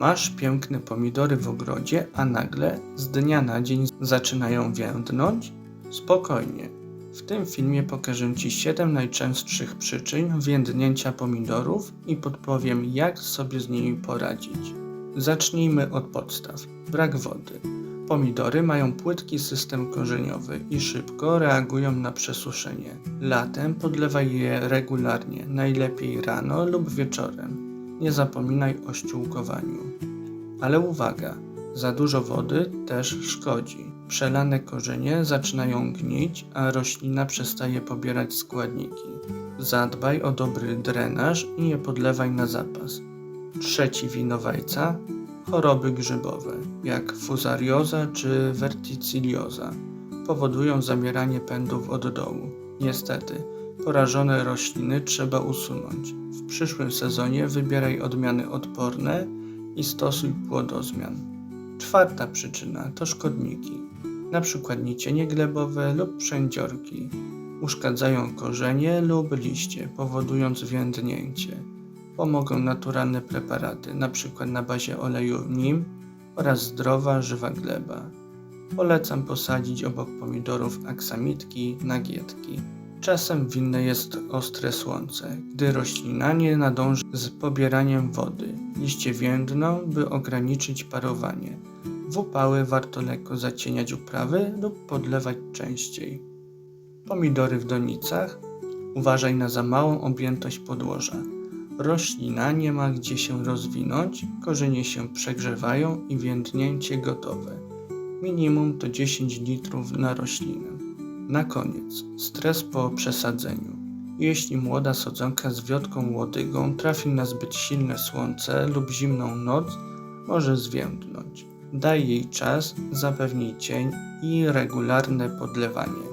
Masz piękne pomidory w ogrodzie, a nagle z dnia na dzień zaczynają więdnąć? Spokojnie. W tym filmie pokażę Ci 7 najczęstszych przyczyn więdnięcia pomidorów i podpowiem, jak sobie z nimi poradzić. Zacznijmy od podstaw. Brak wody. Pomidory mają płytki system korzeniowy i szybko reagują na przesuszenie. Latem podlewaj je regularnie, najlepiej rano lub wieczorem. Nie zapominaj o ściółkowaniu. Ale uwaga, za dużo wody też szkodzi. Przelane korzenie zaczynają gnić, a roślina przestaje pobierać składniki. Zadbaj o dobry drenaż i nie podlewaj na zapas. Trzeci winowajca choroby grzybowe, jak fuzarioza czy verticillioza, powodują zamieranie pędów od dołu. Niestety, porażone rośliny trzeba usunąć. W przyszłym sezonie wybieraj odmiany odporne i stosuj płodozmian. Czwarta przyczyna to szkodniki, np. nicienie glebowe lub przędziorki. Uszkadzają korzenie lub liście, powodując więdnięcie. Pomogą naturalne preparaty, np. na bazie oleju nim oraz zdrowa, żywa gleba. Polecam posadzić obok pomidorów aksamitki, nagietki. Czasem winne jest ostre słońce, gdy roślina nie nadąży z pobieraniem wody. Liście więdną, by ograniczyć parowanie. W upały warto lekko zacieniać uprawy lub podlewać częściej. Pomidory w donicach. Uważaj na za małą objętość podłoża. Roślina nie ma gdzie się rozwinąć, korzenie się przegrzewają i więdnięcie gotowe. Minimum to 10 litrów na roślinę. Na koniec, stres po przesadzeniu. Jeśli młoda sadzonka z wiotką łodygą trafi na zbyt silne słońce lub zimną noc, może zwiędnąć. Daj jej czas, zapewnij cień i regularne podlewanie.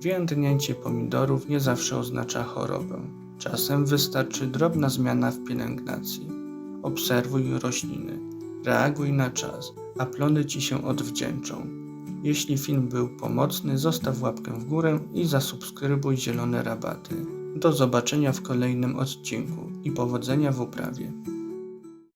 Więdnięcie pomidorów nie zawsze oznacza chorobę. Czasem wystarczy drobna zmiana w pielęgnacji. Obserwuj rośliny, reaguj na czas, a plony Ci się odwdzięczą. Jeśli film był pomocny, zostaw łapkę w górę i zasubskrybuj Zielone Rabaty. Do zobaczenia w kolejnym odcinku i powodzenia w uprawie.